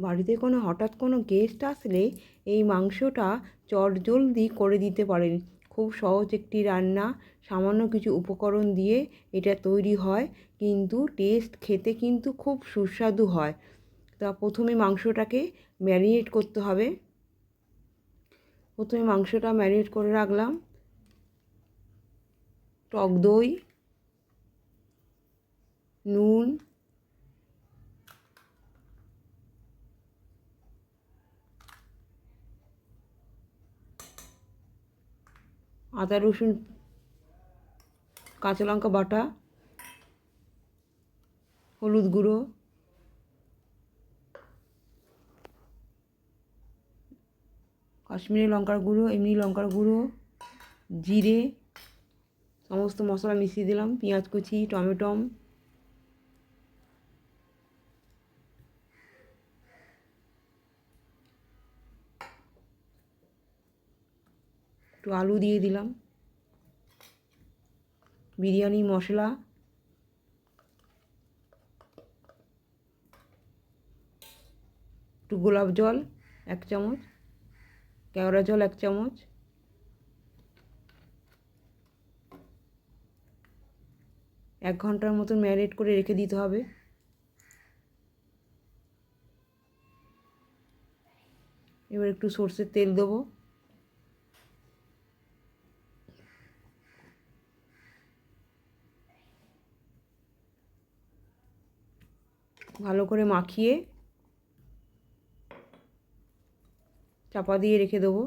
বাড়িতে কোনো, হঠাৎ কোনো গেস্ট আসলে এই মাংসটা চটজলদি করে দিতে পারেন। খুব সহজ একটি রান্না, সামান্য কিছু উপকরণ দিয়ে এটা তৈরি হয়, কিন্তু টেস্ট খেতে কিন্তু খুব সুস্বাদু হয়। তা প্রথমে মাংসটাকে ম্যারিনেট করতে হবে। প্রথমে মাংসটা ম্যারিনেট করে রাখলাম। টক দই, নুন আদা, রসুন, কাঁচা লঙ্কা বাটা, হলুদ গুঁড়ো, কাশ্মীরি লঙ্কার গুঁড়ো, এমনি লঙ্কার গুঁড়ো, জিরে, সমস্ত মশলা মিশিয়ে দিলাম, পেঁয়াজ কুচি টমেটম একটু আলু দিয়ে দিলাম। বিরিয়ানি, মশলা। একটু গোলাপ জল, এক চামচ। কেওড়া জল, এক চামচ। এক ঘণ্টার মতন ম্যারিনেট করে রেখে দিতে হবে। এবার একটু সর্ষের তেল দেবো। ভালো করে মাখিয়ে চাপা দিয়ে রেখে দেবো।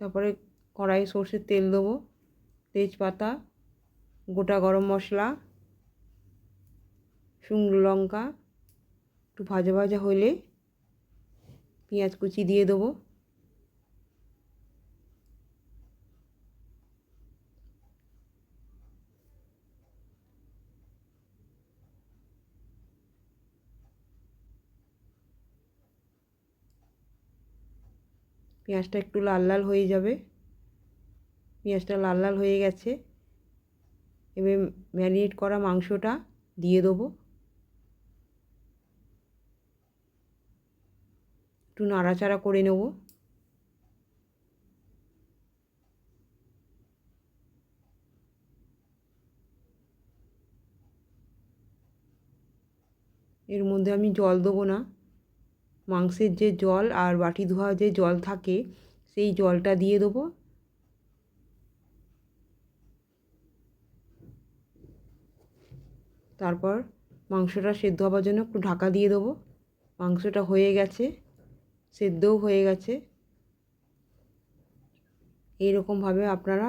তারপরে কড়াই সর্ষের তেল দেবো, তেজপাতা, গোটা গরম মশলা, শুকনো লঙ্কা একটু ভাজা ভাজা হলে পেঁয়াজ কুচি দিয়ে দেবো। পেঁয়াজটা একটু লাল লাল হয়ে যাবে। পেঁয়াজটা লাল লাল হয়ে গেছে। এবার ম্যারিনেট করা মাংসটা দিয়ে দেবো। একটু নাড়াচাড়া করে নেব। এর মধ্যে আমি জল দেবো না। মাংসের যে জল আর বাটি ধোয়া যে জল থাকে, সেই জলটা দিয়ে দেবো। তারপর মাংসটা সেদ্ধ হওয়ার জন্য একটু ঢাকা দিয়ে দেবো। মাংসটা হয়ে গেছে। সেদ্ধও হয়ে গেছে। এইরকমভাবে আপনারা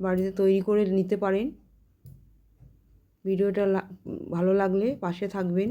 বাড়িতে তৈরি করে নিতে পারেন। ভিডিওটা ভালো লাগলে পাশে থাকবেন।